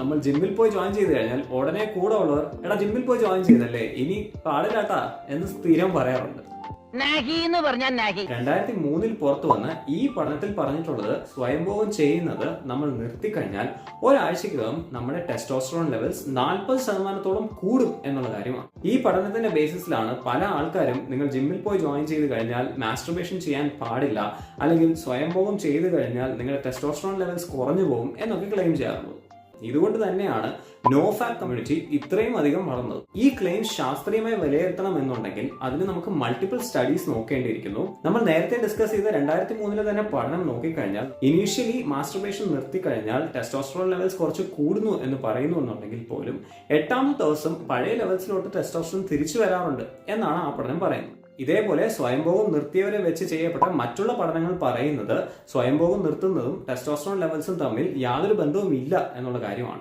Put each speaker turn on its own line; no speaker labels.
നമ്മൾ ജിമ്മിൽ പോയി ജോയിൻ ചെയ്ത് കഴിഞ്ഞാൽ ഉടനെ കൂടെ ഉള്ളവർ എടാ ജിമ്മിൽ പോയി ജോയിൻ ചെയ്തല്ലേ? ഇനി പാടില്ലാട്ടാ എന്ന് സ്ഥിരം പറയാറുണ്ട്. രണ്ടായിരത്തി മൂന്നിൽ പുറത്തു വന്ന ഈ പഠനത്തിൽ പറഞ്ഞിട്ടുള്ളത് സ്വയംഭോഗം ചെയ്യുന്നത് നമ്മൾ നിർത്തിക്കഴിഞ്ഞാൽ ഒരാഴ്ചക്കകം നമ്മുടെ ടെസ്റ്റോസ്റ്ററോൺ ലെവൽസ് നാൽപ്പത് ശതമാനത്തോളം കൂടും എന്നുള്ള കാര്യമാണ്. ഈ പഠനത്തിന്റെ ബേസിസിലാണ് പല ആൾക്കാരും നിങ്ങൾ ജിമ്മിൽ പോയി ജോയിൻ ചെയ്ത് കഴിഞ്ഞാൽ മാസ്ട്രബേഷൻ ചെയ്യാൻ പാടില്ല അല്ലെങ്കിൽ സ്വയംഭോഗം ചെയ്ത് കഴിഞ്ഞാൽ നിങ്ങളുടെ ടെസ്റ്റോസ്റ്ററോൺ ലെവൽസ് കുറഞ്ഞു പോകും എന്നൊക്കെ ക്ലെയിം ചെയ്യാറുള്ളത് ഇതുകൊണ്ട് തന്നെയാണ് നോഫാക് കമ്മ്യൂണിറ്റി ഇത്രയും അധികം വളർന്നത്. ഈ ക്ലെയിം ശാസ്ത്രീയമായി വിലയിരുത്തണം എന്നുണ്ടെങ്കിൽ അതിന് നമുക്ക് മൾട്ടിപ്പിൾ സ്റ്റഡീസ് നോക്കേണ്ടിയിരിക്കുന്നു. നമ്മൾ നേരത്തെ ഡിസ്കസ് ചെയ്ത രണ്ടായിരത്തി മൂന്നിലെ തന്നെ പഠനം നോക്കിക്കഴിഞ്ഞാൽ ഇനീഷ്യലി മാസ്റ്റർബേഷൻ നിർത്തിക്കഴിഞ്ഞാൽ ടെസ്റ്റോസ്ട്രോൾ ലെവൽസ് കുറച്ച് കൂടുന്നു എന്ന് പറയുന്നു എന്നുണ്ടെങ്കിൽ പോലും എട്ടാമത്തെ ദിവസം പഴയ ലെവൽസിലോട്ട് ടെസ്റ്റോസ്ട്രോൺ തിരിച്ചു വരാറുണ്ട് എന്നാണ് ആ പഠനം പറയുന്നത്. ഇതേപോലെ സ്വയംഭോഗം നിർത്തിയവരെ വെച്ച് ചെയ്യപ്പെട്ട മറ്റുള്ള പഠനങ്ങൾ പറയുന്നത് സ്വയംഭോഗം നിർത്തുന്നതും ടെസ്റ്റോസ്ട്രോൺ ലെവൽസും തമ്മിൽ യാതൊരു ബന്ധവും ഇല്ല എന്നുള്ള കാര്യമാണ്.